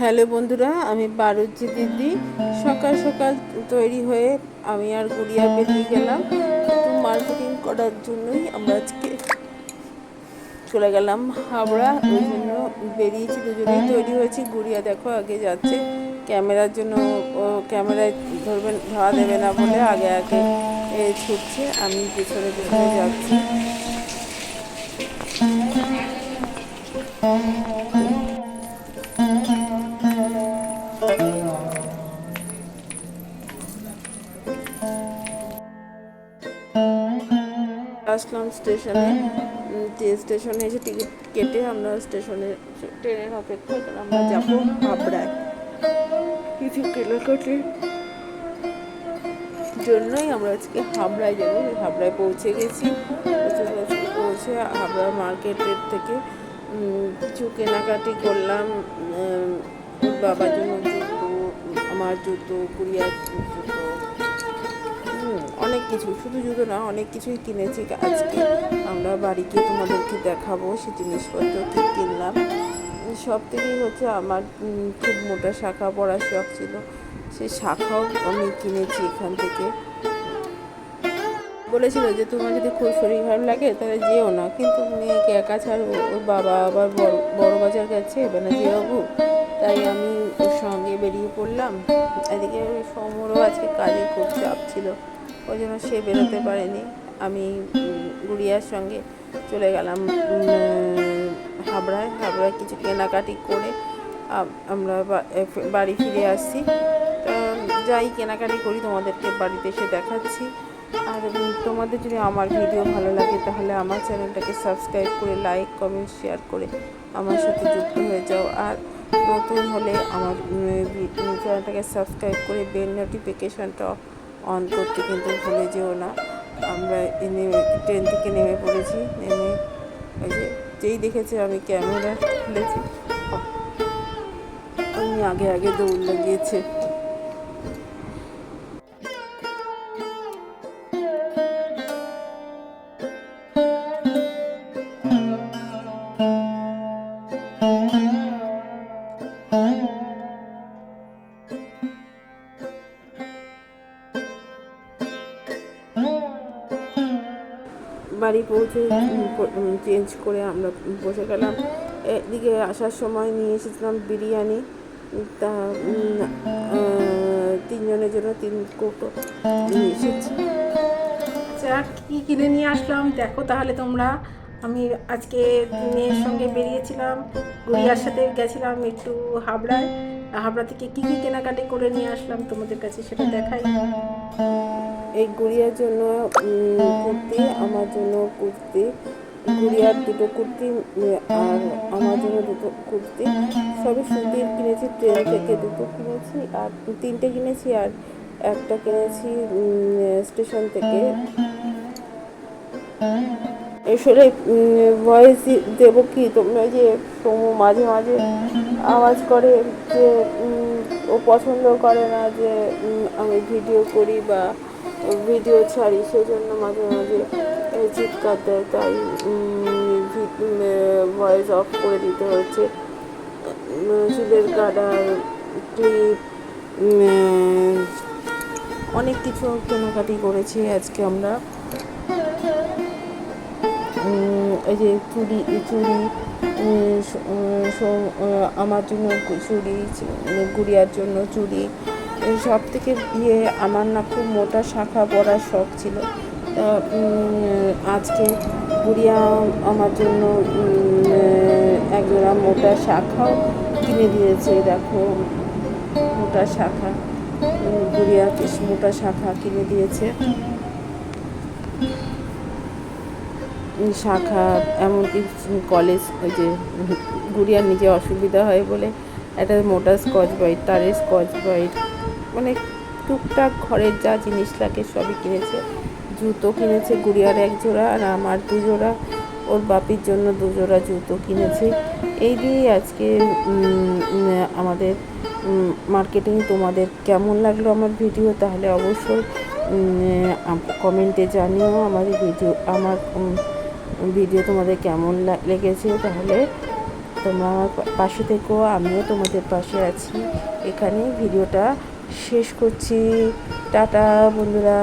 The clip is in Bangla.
হ্যালো বন্ধুরা, আমি বারুজি দিদি। সকাল সকাল তৈরি হয়ে আমি আর গুড়িয়া বেরিয়ে গেলাম। একটু মার্কেটিং করার জন্যই আমরা আজকে চলে গেলাম। হাবড়া ওই জন্য বেরিয়েছি, দুজনেই তৈরি হয়েছি। গুড়িয়া দেখো আগে যাচ্ছে। ক্যামেরার জন্য ক্যামেরায় ধরবেন, ধরা দেবে না বলে আগে আগে ছুটছে। আমি পেছনে পেছনে যাচ্ছি। আসলাম স্টেশনে। স্টেশনে এসে টিকিট কেটে আমরা স্টেশনে ট্রেনের অপেক্ষায় আমরা যাব হাবড়ায়। কিছু কেনাকাটির জন্যই আমরা আজকে হাবড়ায় যাব। হাবড়ায় পৌঁছে গেছি। পৌঁছে হাবড়া মার্কেটের থেকে কিছু কেনাকাটি করলাম। বাবার জন্য জুতো, আমার জুতো কুড়িয়ার জুতো অনেক কিছু, শুধু জুতো না, অনেক কিছুই কিনেছি। আজকে আমরা বাড়ি গিয়ে তোমাদেরকে দেখাবো সে জিনিসপত্র, কী কিনলাম। সব থেকেই হচ্ছে আমার খুব মোটা শাখা পরার শখ ছিল। সেই শাখাও আমি কিনেছি এখান থেকে। বলেছিল যে তোমার যদি খুব শরীর খারাপ লাগে, তাহলে যেও না। কিন্তু মেয়েকে একা ছাড়বো, ওর বাবা আবার বড় বাজার গেছে ব্যানার্জি বাবু তাই আমি ওর সঙ্গে বেরিয়ে পড়লাম। এদিকে সমরও আজকে কাজে খুব চাপ ছিল। ওই জন্য সে বেরোতে পারেনি। আমি গুড়িয়ার সঙ্গে চলে গেলাম হাবড়ায়। হাবড়ায় কিছু কেনাকাটি করে আমরা বাড়ি ফিরে আসছি। যাই কেনাকাটি করি, তোমাদেরকে বাড়িতে এসে দেখাচ্ছি। আর তোমাদের যদি আমার ভিডিও ভালো লাগে, তাহলে আমার চ্যানেলটাকে সাবস্ক্রাইব করে, লাইক, কমেন্ট, শেয়ার করে আমার সাথে যুক্ত হয়ে যাও। আর নতুন হলে আমার চ্যানেলটাকে সাবস্ক্রাইব করে বেল নোটিফিকেশানটা অন করতে কিন্তু ভুলে যেও না। আমরা নেমে ট্রেন থেকে নেমে পড়েছি, নেমে ওই যে যেই দেখেছে আমি ক্যামেরা খুলেছি। আমি আগে আগে দৌড় লাগিয়েছে। বাড়ি পৌঁছে চেঞ্জ করে আমরা বসে গেলাম। এদিকে আসার সময় নিয়ে এসেছিলাম বিরিয়ানি। তা তিনজনের জন্য তিন কৌটো নিয়ে এসেছি। আচ্ছা কী কিনে নিয়ে আসলাম? দেখো তাহলে তোমরা। আমি আজকে মেয়ের সঙ্গে বেরিয়েছিলাম, গুড়িয়ার সাথে গেছিলাম একটু হাবড়ায়। হাবড়া থেকে কী কী কেনাকাটি করে নিয়ে আসলাম তোমাদের কাছে সেটা দেখাই। এই গুড়িয়ার জন্য কুর্তি, আমার জন্য কুর্তি, গুড়িয়ার দুটো কুর্তি, আর আমার জন্য দুটো কুর্তি। সবই সুতির কিনেছি ট্রেন থেকে দুটো কিনেছি, আর তিনটে কিনেছি, আর একটা কিনেছি স্টেশন থেকে। আসলে ভয়েস দেবো কি তোমরা যে সমু মাঝে মাঝে আওয়াজ করে যে ও পছন্দ করে না যে আমি ভিডিও করি বা ভিডিও ছাড়ি সেজন্য মাঝে মাঝে চিৎকার দেয়। তাই ভয়েস অফ করে দিতে হচ্ছে। চুলের গাডার ক্লিপ অনেক কিছু কেনাকাটি করেছি আজকে আমরা। এই যে স- আহ, আমার জন্য চুড়ি গুড়িয়ার জন্য চুড়ি এই সব থেকে ইয়ে আমার না খুব মোটা শাখা পরার শখ ছিল। আজকে গুড়িয়া আমার জন্য একজোড়া মোটা শাখাও কিনে দিয়েছে দেখো মোটা শাখা উম, গুড়িয়াকে মোটা শাখা কিনে দিয়েছে। শাখা, এমনকি কলেজ, ওই যে গুড়িয়ার নিজে অসুবিধা হয় বলে একটা মোটা স্কচ ব্রাইট তারের স্কচ ব্রাইট মানে টুকটাক ঘরের যা জিনিস লাগে সবই কিনেছে। জুতো কিনেছে গুড়িয়ার এক জোড়া আর আমার দু জোড়া। ওর বাপির জন্য দু জোড়া জুতো কিনেছে। এই দিয়েই আজকে আমাদের মার্কেটিং তোমাদের কেমন লাগল আমার ভিডিও তাহলে অবশ্যই কমেন্টে জানিও। আমাদের ভিডিও আমার ভিডিও তোমাদের কেমন লেগেছে তাহলে তোমরা আমার পাশে থেকো, আমিও তোমাদের পাশে আছি। এখানে ভিডিওটা শেষ করছি। টাটা, বন্ধুরা।